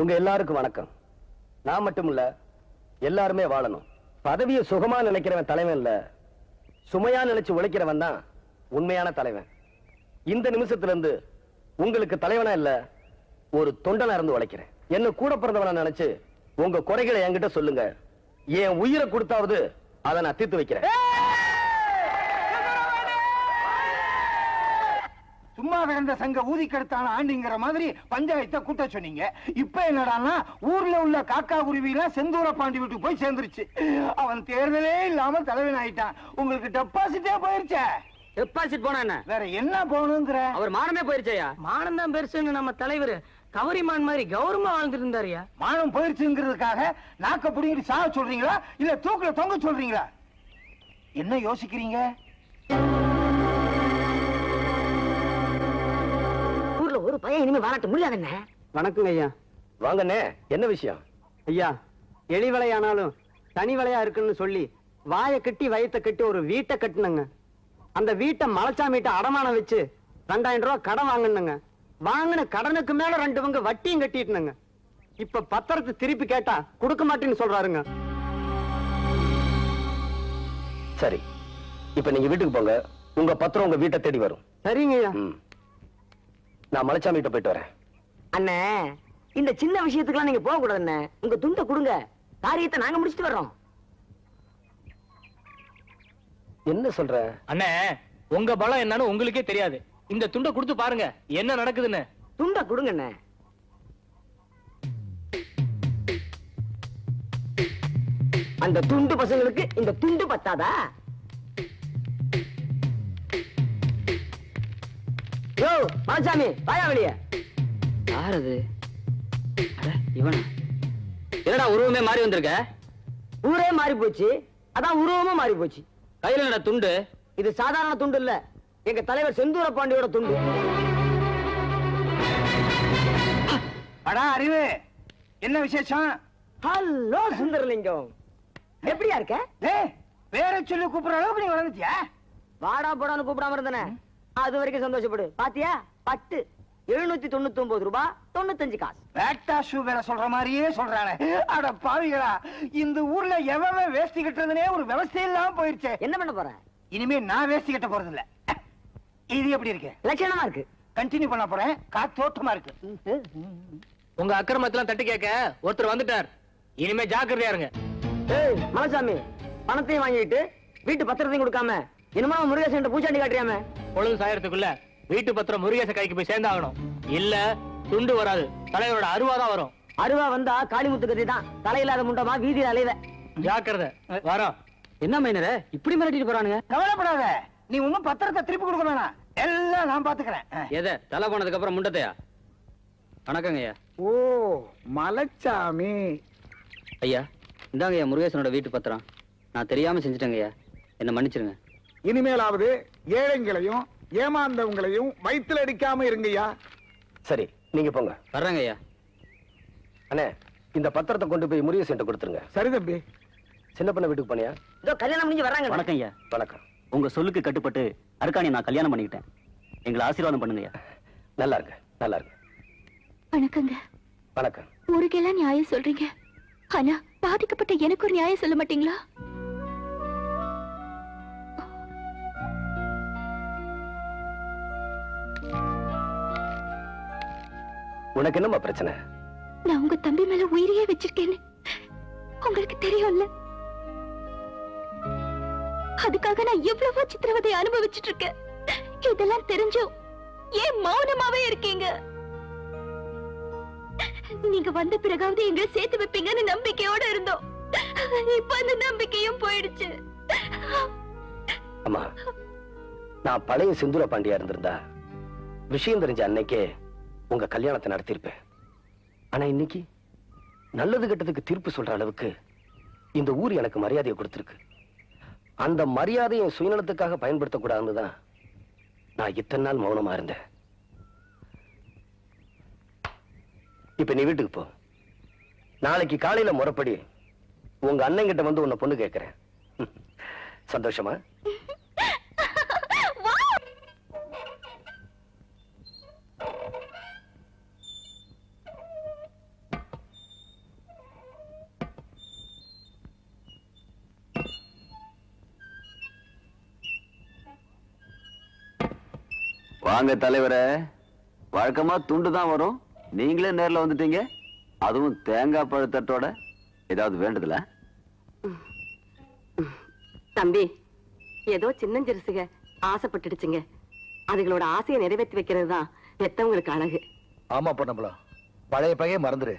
உங்க எல்லாருக்கும் வணக்கம். நான் மட்டும் இல்ல எல்லாருமே வாழணும். பதவியை சுகமா நினைக்கிறவன் தலைவன் இல்ல. சுமையா நினைச்சு உழைக்கிறவன் தான் உண்மையான தலைவன். இந்த நிமிஷத்துல இருந்து உங்களுக்கு தலைவனா இல்ல ஒரு தொண்டனா இருந்து உழைக்கிறேன். என்ன கூட பிறந்தவனா நினைச்சு உங்க குறைகளை என்கிட்ட சொல்லுங்க. என் உயிரை கொடுத்தாவது அதை நான் தீர்த்து வைக்கிறேன். சும்மா கிடந்த சங்க ஊதி கெடுத்தான ஆண்டிங்கிற மாதிரி பஞ்சாயத்தை கூட்ட சொன்னீங்க. இப்ப என்னடான்னா ஊர்ல உள்ள காக்கா குருவி எல்லாம் செந்தூர பாண்டி வீட்டுக்கு போய் சேர்ந்துருச்சு. அவன் தேர்தலே இல்லாம தலைவன் ஆயிட்டான். உங்களுக்கு டெபாசிட்டே போயிருச்சே. டெபாசிட் போனா என்ன? வேற என்ன போகணுங்கிற? அவர் மானமே போயிருச்சேயா? மானம் தான் பெருசுன்னு நம்ம தலைவர் கவரிமான் மாதிரி கௌரவமா வாழ்ந்துட்டு இருந்தாருயா மானம் போயிருச்சுங்கிறதுக்காக நாக்க புடிங்கிட்டு சாக சொல்றீங்களா? இல்ல தூக்குல தொங்க சொல்றீங்களா? என்ன யோசிக்கிறீங்க? ஒரு பையன் இனிமே வாழட்ட முடியாது என்ன? வணக்கங்க ஐயா. வாங்கண்ணே என்ன விஷயம்? ஐயா எலி வலையானாலும் தனி வலையா இருக்குன்னு சொல்லி வாயை கட்டி வயித்தை கட்டி ஒரு வீட்டை கட்டுனங்க. அந்த வீட்டை மலைச்சாமிட்ட அடமானம் வச்சு ரெண்டாயிரம் ரூபாய் கடன் வாங்கினுங்க. வாங்கின கடனுக்கு மேல ரெண்டு பங்கு வட்டியும் கட்டிட்டுனுங்க இப்ப பத்திரத்தை திருப்பி கேட்டா கொடுக்க மாட்டேன்னு சொல்றாருங்க. சரி இப்ப நீங்க வீட்டுக்கு போங்க. உங்க பத்திரம் உங்க வீட்டை தேடி வரும். சரிங்க ஐயா. ம். நான் மலைச்சாமி கிட்ட போயிட்டு வரேன். அண்ணே இந்த சின்ன விஷயத்துக்குலாம் நீங்க போக கூடாது அண்ணே உங்க துண்டை கொடுங்க. காரியத்தை நாங்க முடிச்சிட்டு வர்றோம். என்ன சொல்ற? அண்ணே உங்க பலம் என்னன்னு உங்களுக்கே தெரியாது. இந்த துண்டை கொடுத்து பாருங்க என்ன நடக்குதுன்னு. துண்டை கொடுங்க அண்ணே அந்த துண்டு பசங்களுக்கு இந்த துண்டு பத்தாதா? யோ மலைச்சாமி வாயா வெளிய. யார் அது இவனா? என்னடா உருவமே மாறி வந்திருக்க? ஊரே மாறி போச்சு. அதான் உருவமும் மாறி போச்சு. கையில என்னடா துண்டு? இது சாதாரண துண்டு இல்ல. எங்க தலைவர் செந்தூர பாண்டியோட துண்டு. அடா அறிவு. என்ன விசேஷம்? ஹலோ சுந்தரலிங்கம். எப்படியா இருக்க? பேரை சொல்லி கூப்பிடுற அளவுக்கு நீ வளர்ந்துட்டியா? வாடா போடான்னு கூப்பிடாம இருந்தனே. அது வரைக்கும் சந்தோஷப்படு. பாத்தியா? பட்டு. எழுநூத்தி தொண்ணூத்தி ஒன்பது ரூபாய் தொண்ணூத்தஞ்சு காசு. பேட்டா ஷூ வேற சொல்ற மாதிரியே சொல்றானே. அட பாவிகளா இந்த ஊர்ல எவன் வேஷ்டி கட்டுறதுனே ஒரு விவசாய இல்லாம போயிருச்சே. என்ன பண்ண போற? இனிமே நான் வேஷ்டி கட்ட போறது இல்ல இது எப்படி இருக்கு? லட்சணமா இருக்கு. கண்டினியூ பண்ண போறேன். காத்தோட்டமா இருக்கு. உங்க அக்கிரமத்தெல்லாம் தட்டி கேட்க ஒருத்தர் வந்துட்டார். இனிமே ஜாக்கிரதையா இருங்க. ஏய் மனசாமி பணத்தையும் வாங்கிட்டு வீட்டு பத்திரத்தையும் கொடுக்காம என்னமா முருகேசன் பூச்சாண்டி காட்டுறியாம? பொழுது சாயறதுக்குள்ள வீட்டு பத்திரம் முருகேச கைக்கு போய் சேர்ந்தாகணும். இல்ல துண்டு வராது. தலைவரோட அருவாதான் வரும். அருவா வந்தா காளிமுத்து கதி தான். தலையில்லாத முண்டமா வீதியில அலைவ ஜாக்கிரதை வரோம் என்ன மைனரே? இப்படி மிரட்டிட்டு போறானுங்க? கவலைப்படாத. நீ ஒண்ணும் பத்திரத்தை திருப்பி கொடுக்க வேணாம். எல்லாம் நான் பாத்துக்கிறேன். எதை? தலை போனதுக்கு அப்புறம் முண்டத்தையா? வணக்கங்க ஐயா. ஓ மலைச்சாமி. ஐயா இந்தாங்க ஐயா முருகேசனோட வீட்டு பத்திரம். நான் தெரியாம செஞ்சுட்டேங்க ஐயா. என்ன மன்னிச்சிருங்க. இனிமேலாவது ஏழைங்களையும் ஏமாந்தவங்களையும் வயித்துல அடிக்காம இருங்கய்யா. சரி நீங்க போங்க. வர்றேங்க ஐயா அண்ணே இந்த பத்திரத்தை கொண்டு போய் முருகேசன் கொடுத்துருங்க. சரி தம்பி. சின்ன பண்ண வீட்டுக்கு போனியா? இதோ கல்யாணம் முடிஞ்சு வர்றாங்க. வணக்கம் ஐயா வணக்கம். உங்க சொல்லுக்கு கட்டுப்பட்டு அருக்காணி நான் கல்யாணம் பண்ணிக்கிட்டேன். எங்களை ஆசீர்வாதம் பண்ணுங்க ஐயா நல்லா இருங்க நல்லா இருங்க. வணக்கங்க. வணக்கம். ஊருக்கெல்லாம் நியாயம் சொல்றீங்க. ஆனா பாதிக்கப்பட்ட எனக்கு ஒரு நியாயம் சொல்ல மாட்டீங்களா? உனக்கு என்னம்மா பிரச்சனை? நான் உங்க தம்பி மேல உயிரையே வச்சிருக்கேன்னு. உங்களுக்கு தெரியும்ல? அதுக்காக நான் எவ்வளவோ சித்திரவதை அனுபவிச்சிட்டு இருக்கேன் இதெல்லாம் தெரிஞ்சும் ஏன் மௌனமாவே இருக்கீங்க? நீங்க வந்த பிறகாவது எங்களை சேர்த்து வைப்பீங்கன்னு நம்பிக்கையோட இருந்தோம். இப்ப அந்த நம்பிக்கையும் போயிடுச்சு. அம்மா நான் பழைய சிந்துர பாண்டியா இருந்திருந்தா விஷயம் தெரிஞ்ச அன்னைக்கே உங்க கல்யாணத்தை நடத்தியிருப்பேன். ஆனா இன்னைக்கு நல்லது கெட்டதுக்கு தீர்ப்பு சொல்ற அளவுக்கு இந்த ஊர் எனக்கு மரியாதையை கொடுத்துருக்கு. அந்த மரியாதையை சுயநலத்துக்காக பயன்படுத்தக்கூடாதுன்னு தான் நான் இத்தனை நாள் மௌனமா இருந்தேன். இப்ப நீ வீட்டுக்கு போ. நாளைக்கு காலையில முறப்படி உங்க அண்ணன் கிட்ட வந்து உன்னை பொண்ணு கேட்கிறேன். சந்தோஷமா? வாங்க தலைவரே. வழக்கமா துண்டு தான் வரும். நீங்களே நேர்ல வந்துட்டீங்க. அதுவும் தேங்காய் பழத்தட்டோட ஏதாவது வேண்டுதல? தம்பி ஏதோ சின்னஞ்சிறுசுக ஆசைப்பட்டுடுச்சுங்க. அதுகளோட ஆசையை நிறைவேற்றி வைக்கிறது தான் பெத்தவங்களுக்கு அழகு. ஆமா பொண்ணம்பலம் பழைய பையன் மறந்துரு.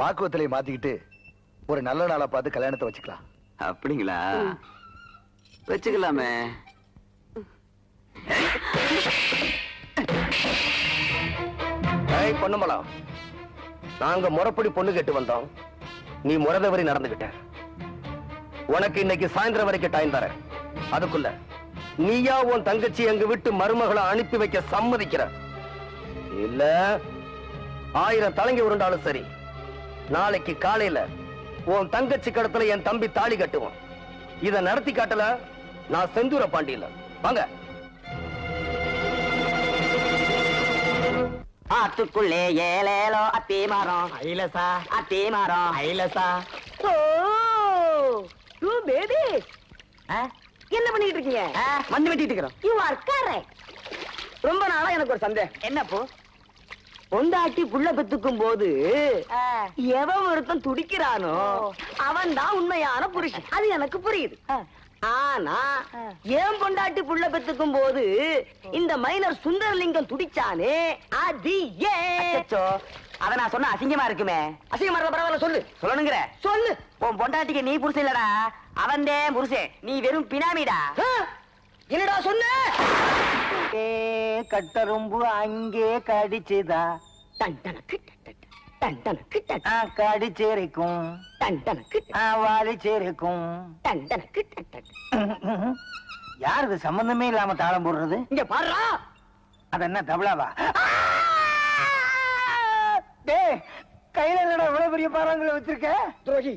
பாக்குவத்திலே மாத்திக்கிட்டு ஒரு நல்ல நாளா பார்த்து கல்யாணத்தை வச்சுக்கலாம். அப்படிங்களா? வச்சுக்கலாமே. ஏய் பொண்ணுமலம் நாங்க முறப்படி பொண்ணு கேட்டு வந்தோம். நீ முறதவரி நடந்துகிட்ட. உனக்கு இன்னைக்கு சாயந்தரம் வரைக்கும் டைம் தர அதுக்குள்ள நீயா உன் தங்கச்சி எங்க விட்டு மருமகளை அனுப்பி வைக்க சம்மதிக்கிற? இல்ல ஆயிரம் தலைங்க உருண்டாலும் சரி. நாளைக்கு காலையில உன் தங்கச்சி கடத்துல என் தம்பி தாலி கட்டுவான். இதை நடத்தி காட்டல நான் செந்தூர பாண்டியில. வாங்க. ஆத்துக்குள்ளே ஏலேலோ அத்தி மரம். ஐலசா. அத்தி மரம். ஐலசா. Oh you baby. என்ன பண்ணிட்டு இருக்கீங்க? மண்ணு வெட்டிட்டு இருக்கிறோம். யூ ஆர் கரெக்ட் ரொம்ப நாளா எனக்கு ஒரு சந்தேகம். என்னப்போ பொண்டாட்டி புள்ள பெத்துக்கும் போது எவன் ஒருத்தன் துடிக்கிறானோ அவன் தான் உண்மையான புருஷன். அது எனக்கு புரியுது. ஆனா ஏன் பொண்டாட்டி புள்ள பெத்துக்கும் போது இந்த மைனர் சுந்தரலிங்கம் துடிச்சானே? அது ஏன்? அத நான் சொன்ன அசிங்கமா இருக்குமே. அசிங்கமா இருக்க பரவாயில்ல சொல்லு. சொல்லணுங்கிற? சொல்லு. உன் பொண்டாட்டிக்கு நீ புருஷன் இல்லடா. அவன் புருஷன். நீ வெறும் பினாமிடா. என்னடா சொன்ன? கட்டரும்பு அங்கே கடிச்சுதா? டண்டனக்கு டண்டனக்கு கடிச்சிருக்கும் டண்டனக்கு வாலி சேருக்கும். டண்டனக்கு யார் இது? சம்பந்தமே இல்லாம தாளம் போடுறது? இங்க பாடுறா அது என்ன தபலாவா? டேய் கையில என்னடா இவ்வளவு பெரிய பாறாங்களை வச்சிருக்க? துரோகி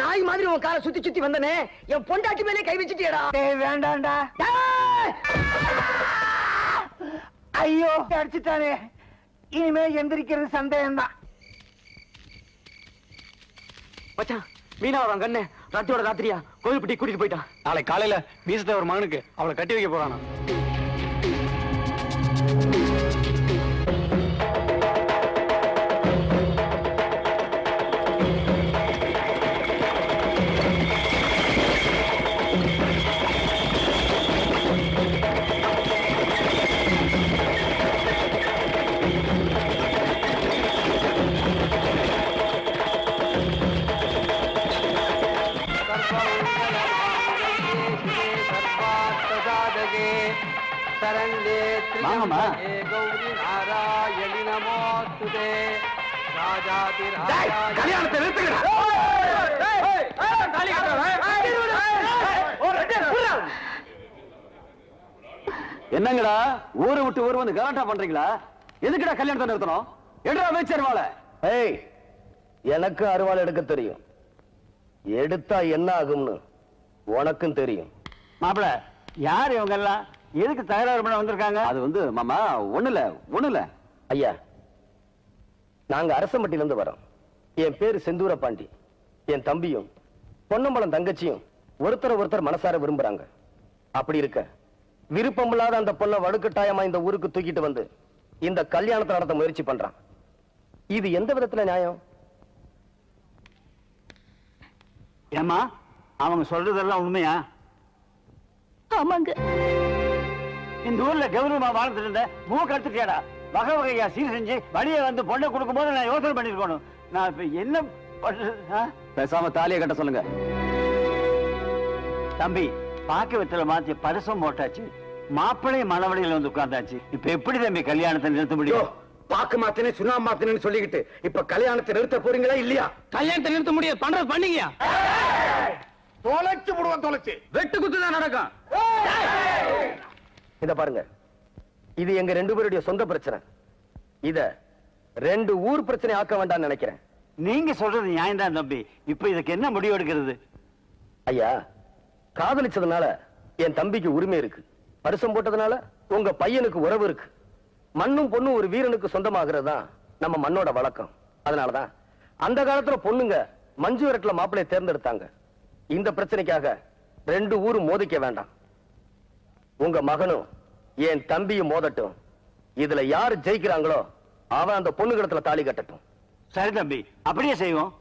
நாய் மாதிரி உன் காலை சுத்தி சுத்தி வந்தனே. என் பொண்டாட்டி மேலே கை வச்சிட்டியடா. டேய் வேண்டாம்டா. ஐயோ அடிச்சுட்டானே. இனிமே எந்திரிக்கிறது சந்தேகம் தான் மச்சான் மீனா வரான் கண்ணு ராத்தியோட ராத்திரியா? கோயில்பட்டி கூட்டிட்டு போயிட்டான். நாளை காலையில வீசத்தை ஒரு மகனுக்கு அவளை கட்டி வைக்க போறானா கல்யாணத்தை என்னங்கடா ஊரை விட்டு ஊர் வந்து கலாட்டா பண்றீங்களா? எதுக்குடா கல்யாணத்தை நிறுத்தணும்? எடுறா அமைச்சர் வாழ ஏய் எனக்கு அருவாள் எடுக்க தெரியும். எடுத்தா என்ன ஆகும்னு உனக்கும் தெரியும். மாப்பிள யார் இவங்க எல்லாம் எதுக்கு தகராறு பண்ண வந்திருக்காங்க? அது வந்து மாமா ஒண்ணு இல்ல ஒண்ணு இல்ல ஐயா நாங்க அரசம்பட்டியில இருந்து வரோம். என் பேரு செந்தூர பாண்டி என் தம்பியும் பொன்னம்பலம் தங்கச்சியும் ஒருத்தர் ஒருத்தர் மனசார விரும்புறாங்க. அப்படி இருக்க விருப்பமில்லாத அந்த பொண்ணை வடுக்கட்டாயமா இந்த ஊருக்கு தூக்கிட்டு வந்து இந்த கல்யாணத்தை நடத்த முயற்சி பண்றான். இது எந்த விதத்துல நியாயம்? ஏமா அவங்க சொல்றதெல்லாம் உண்மையா? ஆமாங்க. இந்த ஊர்ல கௌரவமா வாழ்ந்துட்டு இருந்த மூக்க எடுத்துட்டியாடா வகை வகையா சீர் செஞ்சு வழியை வந்து பொண்ணை கொடுக்கும் போது நான் யோசனை பண்ணிருக்கணும். நான் இப்ப என்ன? பேசாம தாலியை கட்ட சொல்லுங்க. தம்பி பாக்கு வெத்தல மாத்தி பரிசம் போட்டாச்சு. மாப்பிள்ளை மணவழியில வந்து உட்கார்ந்தாச்சு. இப்ப எப்படி தம்பி கல்யாணத்தை நிறுத்த முடியும்? பாக்கு மாத்தினே சுண்ணா மாத்தினேன்னு சொல்லிக்கிட்டு இப்ப கல்யாணத்தை நிறுத்த போறீங்களா இல்லையா? கல்யாணத்தை நிறுத்த முடியாது பண்றது பண்ணீங்க தொலைச்சு விடுவோம் தொலைச்சு. வெட்டு குத்து தான் நடக்கும். இத பாருங்க. இது எங்க ரெண்டு பேருடைய சொந்த பிரச்சனை. இத ரெண்டு ஊர் பிரச்சனை ஆக்க வேண்டாம்னு நினைக்கிறேன். நீங்க சொல்றது நியாயம் தான் தம்பி. இப்ப இதுக்கு என்ன முடிவு எடுக்கிறது? ஐயா காதலிச்சதுனால என் தம்பிக்கு உரிமை இருக்கு. பரிசம் போட்டதுனால உங்க பையனுக்கு உறவு இருக்கு. மண்ணும் பொண்ணும் ஒரு வீரனுக்கு சொந்தமாகிறது தான் நம்ம மண்ணோட வழக்கம். அதனாலதான் அந்த காலத்துல பொண்ணுங்க மஞ்சு விரட்டுல மாப்பிளைய தேர்ந்தெடுத்தாங்க. இந்த பிரச்சனைக்காக ரெண்டு ஊரும் மோதிக்க வேண்டாம். உங்க மகனும் என் தம்பியும் மோதட்டும். இதுல யாரு ஜெயிக்கிறாங்களோ அவன் அந்த பொண்ணு கிடத்துல தாலி கட்டட்டும். சரி தம்பி அப்படியே செய்வோம்.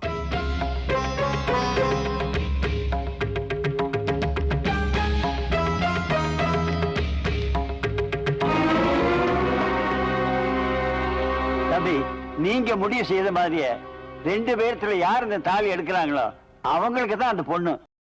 தம்பி நீங்க முடிவு செய்த மாதிரியே ரெண்டு பேர்த்துல யார் இந்த தாலி எடுக்கிறாங்களோ அவங்களுக்கு தான் அந்த பொண்ணு.